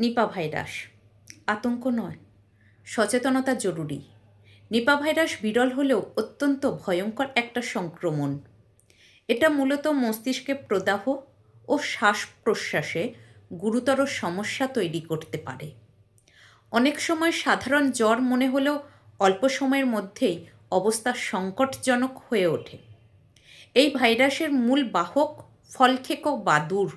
Nipah virus আতঙ্ক নয়, সচেতনতা জরুরি। নিপা ভাইরাস বিরল হলেও অত্যন্ত ভয়ঙ্কর একটা সংক্রমণ। এটা মূলত মস্তিষ্কে প্রদাহ ও শ্বাস প্রশ্বাসে গুরুতর সমস্যা তৈরি করতে পারে। অনেক সময় সাধারণ জ্বর মনে হলেও অল্প সময়ের মধ্যেই অবস্থা সংকটজনক হয়ে ওঠে। এই ভাইরাসের মূল বাহক ফলখেক বাদুর।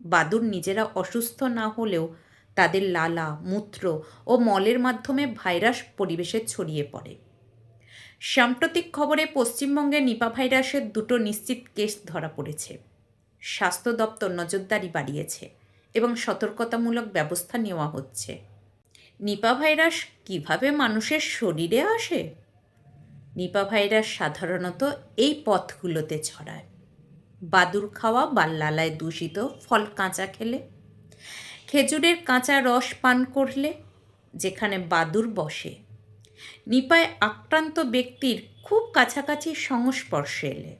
বাদুর নিজেরা অসুস্থ না হলেও তাদের লালা, মূত্র ও মলের মাধ্যমে ভাইরাস পরিবেশে ছড়িয়ে পড়ে। সাম্প্রতিক খবরে পশ্চিমবঙ্গে নিপা ভাইরাসের দুটো নিশ্চিত কেস ধরা পড়েছে। স্বাস্থ্য দপ্তর নজরদারি বাড়িয়েছে এবং সতর্কতামূলক ব্যবস্থা নেওয়া হচ্ছে। নিপা ভাইরাস কীভাবে মানুষের শরীরে আসে? নিপা ভাইরাস সাধারণত এই পথগুলোতে ছড়ায়। বাদুর খাওয়া বা লালায় দূষিত ফল কাঁচা খেলে খেজুরের কাঁচা রস পান করলে, যেখানে বাদুর বসে, নিপায় আক্রান্ত ব্যক্তির খুব কাছাকাছি সংস্পর্শে এলে।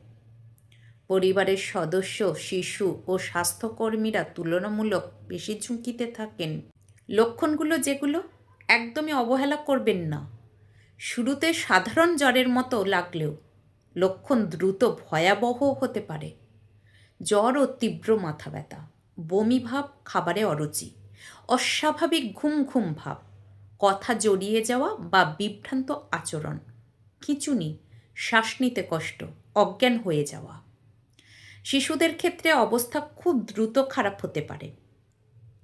পরিবারের সদস্য, শিশু ও স্বাস্থ্যকর্মীরা তুলনামূলক বেশি ঝুঁকিতে থাকেন। লক্ষণগুলো যেগুলো একদমই অবহেলা করবেন না। শুরুতে সাধারণ জ্বরের মতো লাগলেও লক্ষণ দ্রুত ভয়াবহ হতে পারে। জ্বর ও তীব্র মাথা ব্যথা। বমি ভাব, খাবারে অরুচি। অস্বাভাবিক ঘুম ঘুম ভাব। কথা জড়িয়ে যাওয়া বা বিভ্রান্ত আচরণ। খিঁচুনি শ্বাস নিতে কষ্ট, অজ্ঞান হয়ে যাওয়া। শিশুদের ক্ষেত্রে অবস্থা খুব দ্রুত খারাপ হতে পারে।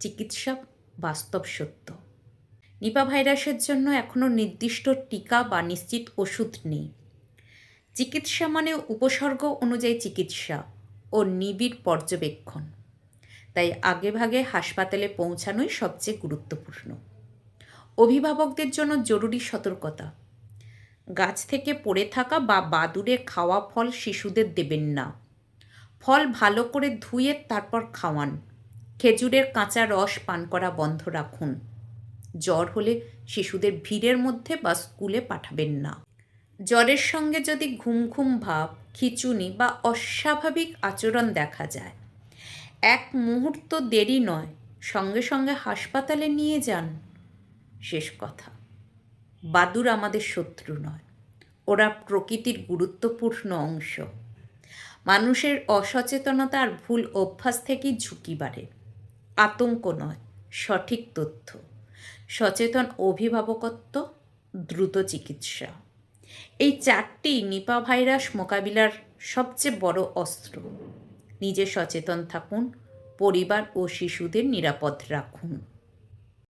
চিকিৎসা বাস্তব সত্য। নিপা ভাইরাসের জন্য এখনও নির্দিষ্ট টিকা বা নিশ্চিত ওষুধ নেই। চিকিৎসা মানে উপসর্গ অনুযায়ী চিকিৎসা ও নিবিড় পর্যবেক্ষণ। তাই আগেভাগে হাসপাতালে পৌঁছানোই সবচেয়ে গুরুত্বপূর্ণ। অভিভাবকদের জন্য জরুরি সতর্কতা। গাছ থেকে পড়ে থাকা বা বাদুড়ে খাওয়া ফল শিশুদের দেবেন না। ফল ভালো করে ধুয়ে তারপর খাওয়ান। খেজুরের কাঁচা রস পান করা বন্ধ রাখুন। জ্বর হলে শিশুদের ভিড়ের মধ্যে বা স্কুলে পাঠাবেন না। জ্বরের সঙ্গে যদি ঘুম ঘুম ভাব, খিচুনি বা অস্বাভাবিক আচরণ দেখা যায় এক মুহূর্ত দেরি নয়, সঙ্গে সঙ্গে হাসপাতালে নিয়ে যান। শেষ কথা বাদুর আমাদের শত্রু নয়, ওরা প্রকৃতির গুরুত্বপূর্ণ অংশ। মানুষের অসচেতনতা আর ভুল অভ্যাস থেকেই ঝুঁকি বাড়ে। আতঙ্ক নয়, সঠিক তথ্য, সচেতন অভিভাবকত্ব, দ্রুত চিকিৎসা। এই চারটি নিপা ভাইরাস মোকাবিলার সবচেয়ে বড় অস্ত্র। নিজে সচেতন থাকুন পরিবার ও শিশুদের নিরাপদ রাখুন।